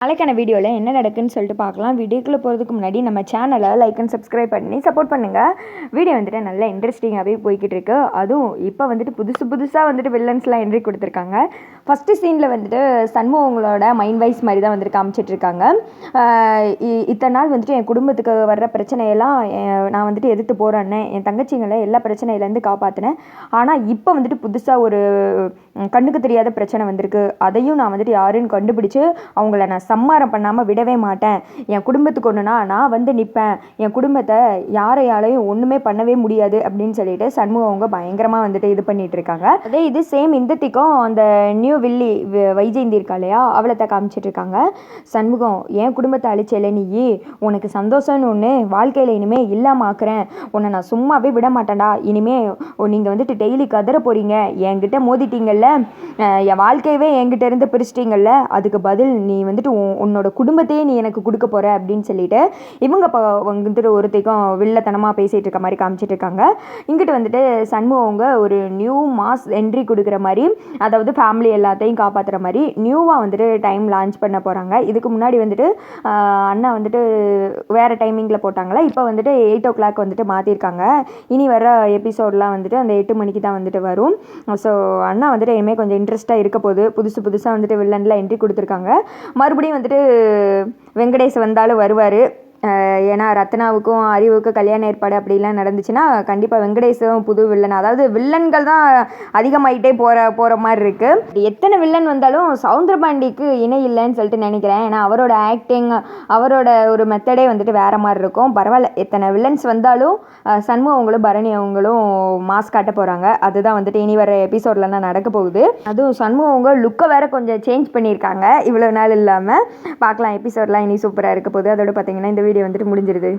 நாளைக்கான வீடியோவில் என்ன நடக்குன்னு சொல்லிட்டு பார்க்கலாம். வீடியோக்குள்ளே போகிறதுக்கு முன்னாடி நம்ம சேனலை லைக் அண்ட் சப்ஸ்கிரைப் பண்ணி சப்போர்ட் பண்ணுங்கள் வீடியோ வந்துட்டு நல்லா இன்ட்ரெஸ்டிங்காகவே போய்கிட்டு இருக்கு. அதுவும் இப்போ வந்துட்டு புதுசு புதுசாக வந்துட்டு வில்லன்ஸ்லாம் என்ட்ரி கொடுத்துருக்காங்க. ஃபஸ்ட்டு சீனில் வந்துட்டு சண்முகங்களோட மைண்ட் வைஸ் மாதிரி தான் வந்துட்டு காமிச்சிட்டு இருக்காங்க. இ- இத்தனை நாள் வந்துட்டு என் குடும்பத்துக்கு வர்ற பிரச்சனையெல்லாம் நான் வந்துட்டு எதிர்த்து போகிறேன்னு என் தங்கச்சிங்களை எல்லா பிரச்சனையிலேருந்து காப்பாற்றினேன் ஆனால் இப்போ வந்துட்டு புதுசாக ஒரு கண்ணுக்கு தெரியாத பிரச்சனை வந்திருக்கு. அதையும் நான் வந்துட்டு யாருன்னு கண்டுபிடிச்சு அவங்கள நான் சம்மாரம் பண்ணாமல் விடவே மாட்டேன். என் குடும்பத்துக்கு ஒன்றுனா நான் வந்து நிற்பேன் என் குடும்பத்தை யாரையாலையும் ஒன்றுமே பண்ணவே முடியாது அப்படின்னு சொல்லிட்டு சண்முகம் அவங்க பயங்கரமாக வந்துட்டு இது பண்ணிட்டு இருக்காங்க. அதே இது சேம் இந்தத்திக்கும் அந்த நியூ வில்லி வ- வைஜெயந்தி இருக்கா இல்லையா? அவளத்தை காமிச்சிட்டு இருக்காங்க. சண்முகம் என் குடும்பத்தை அழிச்சல நீ? உனக்கு சந்தோஷம்னு ஒன்று வாழ்க்கையில் இனிமே இல்லாமல் ஆக்குறேன். உன்னை நான் சும்மாவே விட மாட்டேன்டா. இனிமே நீங்கள் வந்துட்டு டெய்லி கதற போகிறீங்க என்கிட்ட மோதிட்டீங்கல்ல. என் வாழ்க்கையவே என்கிட்ட இருந்து பிரிச்சிட்டீங்கல்ல. அதுக்கு பதில் நீ வந்துட்டு உன்னோட குடும்பத்தையே நீ எனக்கு கொடுக்க போகிற அப்படின்னு சொல்லிட்டு இவங்க இப்போ வந்துட்டு ஒருத்தைக்கும் வில்லத்தனமாக பேசிகிட்டு இருக்க மாதிரி காமிச்சிட்டு இருக்காங்க. இங்கிட்ட வந்துட்டு சண்முகவங்க ஒரு நியூ மாஸ் என்ட்ரி கொடுக்குற மாதிரி அதாவது ஃபேமிலி எல்லாத்தையும் காப்பாற்றுற மாதிரி நியூவாக வந்துட்டு டைம் லான்ச் பண்ண போகிறாங்க இதுக்கு முன்னாடி வந்துட்டு அண்ணா வந்துட்டு வேறு டைமிங்கில் போட்டாங்களா? இப்போ வந்துட்டு எயிட் ஓ கிளாக் வந்துட்டு மாற்றிருக்காங்க இனி வர எபிசோட்லாம் வந்துட்டு அந்த எட்டு மணிக்கு தான் வந்துட்டு வரும். ஸோ அண்ணா வந்துட்டு இனிமேல் கொஞ்சம் இன்ட்ரெஸ்ட்டாக இருக்க போகுது புதுசு புதுசாக வந்துட்டு வில்லனில் என்ட்ரி கொடுத்துருக்காங்க. மறுபடியும் வந்துட்டு வெங்கடேஷ் வந்தாலும் வருவார். ஏன்னா ரத்னாவுக்கும் அறிவுக்கும் கல்யாண ஏற்பாடு அப்படிலாம் நடந்துச்சுன்னா கண்டிப்பாக வெங்கடேஷும் புது வில்லன். அதாவது வில்லன்கள் தான் அதிகமாயிட்டே போகிற போகிற மாதிரி இருக்குது எத்தனை வில்லன் வந்தாலும் சவுந்தரபாண்டிக்கு இணை இல்லைன்னு சொல்லிட்டு நினைக்கிறேன். ஏன்னா அவரோட ஆக்டிங் அவரோட ஒரு மெத்தடே வந்துட்டு வேறு மாதிரி இருக்கும். பரவாயில்ல எத்தனை வில்லன்ஸ் வந்தாலும் சண்முக அவங்களும் பரணி அவங்களும் மாஸ் காட்ட போகிறாங்க அதுதான் வந்துட்டு இனி வர எபிசோட்லலாம் நடக்க போகுது. அதுவும் சண்முகம் அவங்க லுக்கை வேறு கொஞ்சம் சேஞ்ச் பண்ணியிருக்காங்க. இவ்வளோ நாள் இல்லாமல் பார்க்கலாம் எபிசோட்லாம் இனி சூப்பராக இருக்க போகுது. அதோட பார்த்தீங்கன்னா இந்த வீடியோ வந்துட்டு முடிஞ்சிருது.